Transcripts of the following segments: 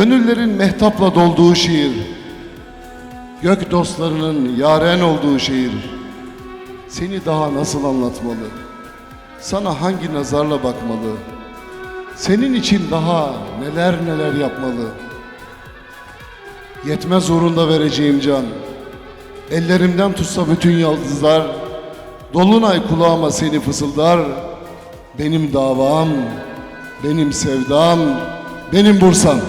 Gönüllerin mehtapla dolduğu şehir. Gök dostlarının yaren olduğu şehir. Seni daha nasıl anlatmalı? Sana hangi nazarla bakmalı? Senin için daha neler neler yapmalı? Yetmez zorunda vereceğim can. Ellerimden tutsa bütün yıldızlar, Dolunay kulağıma seni fısıldar. Benim davam, benim sevdam, benim Bursam.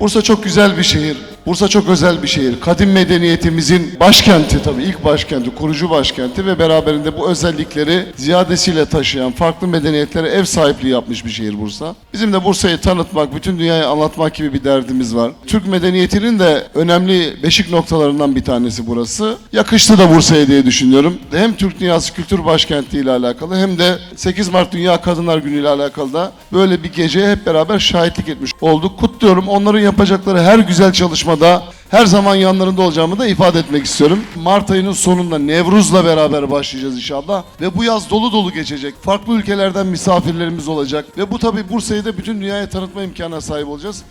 Bursa çok güzel bir şehir. Bursa çok özel bir şehir. Kadim medeniyetimizin başkenti tabii ilk başkenti, kurucu başkenti ve beraberinde bu özellikleri ziyadesiyle taşıyan farklı medeniyetlere ev sahipliği yapmış bir şehir Bursa. Bizim de Bursa'yı tanıtmak, bütün dünyaya anlatmak gibi bir derdimiz var. Türk medeniyetinin de önemli beşik noktalarından bir tanesi burası. Yakıştı da Bursa'ya diye düşünüyorum. Hem Türk Dünyası Kültür Başkenti ile alakalı hem de 8 Mart Dünya Kadınlar Günü ile alakalı da böyle bir geceye hep beraber şahitlik etmiş olduk. Kutluyorum. Onların yapacakları her güzel çalışmada her zaman yanlarında olacağımı da ifade etmek istiyorum. Mart ayının sonunda Nevruz'la beraber başlayacağız inşallah. Ve bu yaz dolu dolu geçecek. Farklı ülkelerden misafirlerimiz olacak. Ve bu tabi Bursa'yı da bütün dünyaya tanıtma imkanına sahip olacağız.